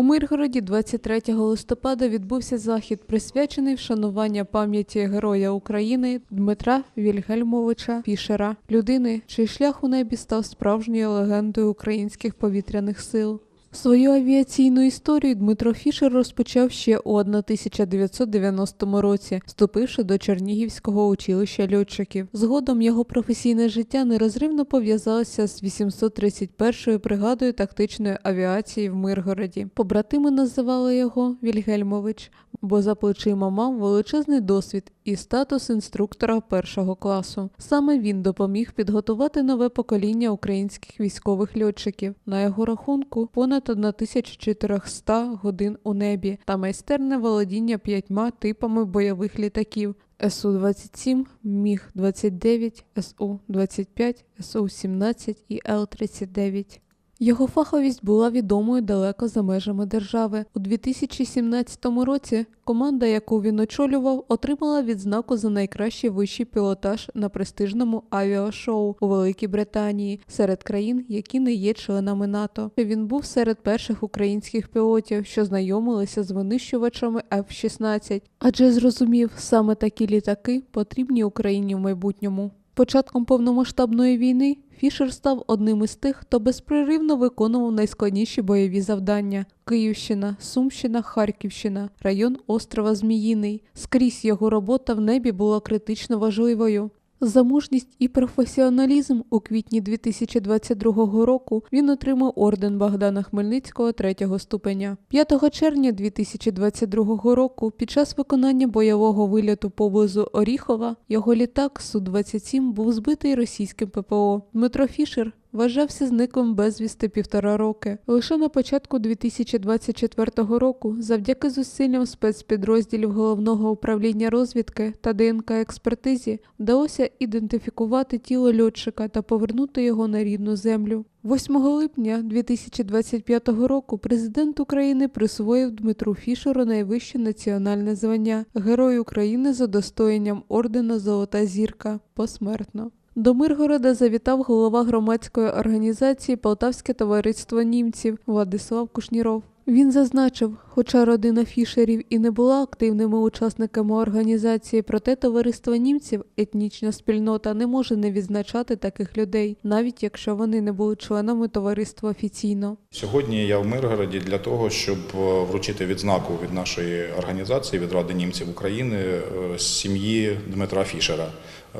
У Миргороді 23 листопада відбувся захід, присвячений вшанування пам'яті Героя України Дмитра Вільгельмовича Фішера, людини, чий шлях у небі став справжньою легендою українських повітряних сил. Свою авіаційну історію Дмитро Фішер розпочав ще у 1990 році, вступивши до Чернігівського училища льотчиків. Згодом його професійне життя нерозривно пов'язалося з 831-ю бригадою тактичної авіації в Миргороді. Побратими називали його Вільгельмович, бо за плечима мав величезний досвід і статус інструктора першого класу. Саме він допоміг підготувати нове покоління українських військових льотчиків. На його рахунку понад 1400 годин у небі та майстерне володіння п'ятьма типами бойових літаків. Су-27, Міг-29, Су-25, Су-17 і Л-39. Його фаховість була відомою далеко за межами держави. У 2017 році команда, яку він очолював, отримала відзнаку за найкращий вищий пілотаж на престижному авіашоу у Великій Британії серед країн, які не є членами НАТО. Він був серед перших українських пілотів, що знайомилися з винищувачами F-16, адже зрозумів, саме такі літаки потрібні Україні в майбутньому. Початком повномасштабної війни Фішер став одним із тих, хто безпреривно виконував найскладніші бойові завдання: Київщина, Сумщина, Харківщина, район острова Зміїний. Скрізь його робота в небі була критично важливою. За мужність і професіоналізм у квітні 2022 року він отримав орден Богдана Хмельницького третього ступеня. 5 червня 2022 року, під час виконання бойового виліту поблизу Оріхова, його літак Су-27 був збитий російським ППО. Дмитро Фішер вважався зниклим безвісти півтора роки. Лише на початку 2024 року, завдяки зусиллям спецпідрозділів головного управління розвідки та ДНК експертизі, вдалося ідентифікувати тіло льотчика та повернути його на рідну землю. 8 липня 2025 року президент України присвоїв Дмитру Фішеру найвище національне звання Герой України за достоєнням ордена Золота зірка посмертно. До Миргорода завітав голова громадської організації Полтавське товариство німців Владислав Кушніров. Він зазначив, хоча родина Фішерів і не була активними учасниками організації, проте товариство німців, етнічна спільнота не може не відзначати таких людей, навіть якщо вони не були членами товариства офіційно. Сьогодні я в Миргороді для того, щоб е, вручити відзнаку від нашої організації від Ради німців України е, сім'ї Дмитра Фішера,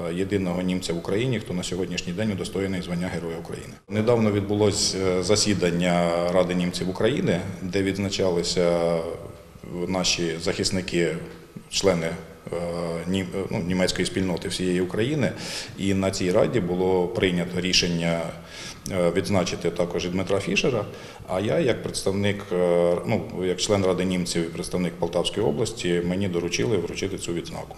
е, єдиного німця в Україні, хто на сьогоднішній день удостоєний звання Героя України. Недавно відбулось засідання Ради німців України, де відзначалися наші захисники, члени е, е, ну, німецької спільноти всієї України. І на цій раді було прийнято рішення е, відзначити також і Дмитра Фішера. А я, як представник, е, ну як член Ради німців і представник Полтавської області, мені доручили вручити цю відзнаку.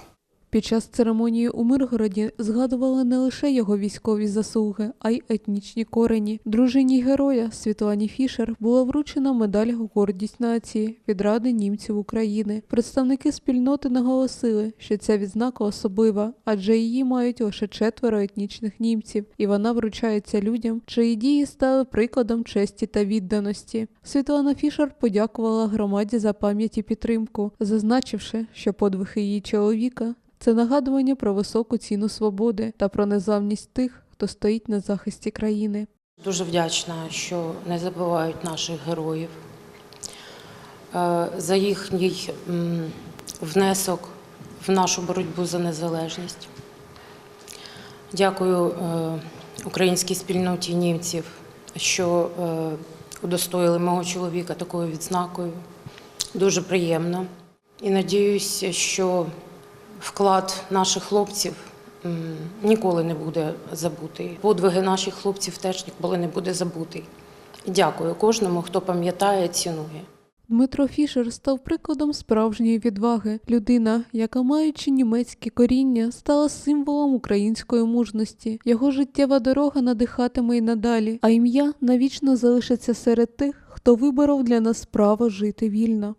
Під час церемонії у Миргороді згадували не лише його військові заслуги, а й етнічні корені. Дружині героя Світлані Фішер була вручена медаль Гордість нації від Ради німців України. Представники спільноти наголосили, що ця відзнака особлива, адже її мають лише четверо етнічних німців, і вона вручається людям, чиї дії стали прикладом честі та відданості. Світлана Фішер подякувала громаді за пам'ять і підтримку, зазначивши, що подвиг її чоловіка це нагадування про високу ціну свободи та про незламність тих, хто стоїть на захисті країни. Дуже вдячна, що не забувають наших героїв е, за їхній внесок в нашу боротьбу за незалежність. Дякую е, українській спільноті німців, що е, удостоїли мого чоловіка такою відзнакою. Дуже приємно. І надіюся, що вклад наших хлопців ніколи не буде забутий. Подвиги наших хлопців теж ніколи не буде забутий. Дякую кожному, хто пам'ятає, цінує. Дмитро Фішер став прикладом справжньої відваги. Людина, яка, маючи німецьке коріння, стала символом української мужності. Його життєва дорога надихатиме й надалі, а ім'я навічно залишиться серед тих, хто виборов для нас право жити вільно.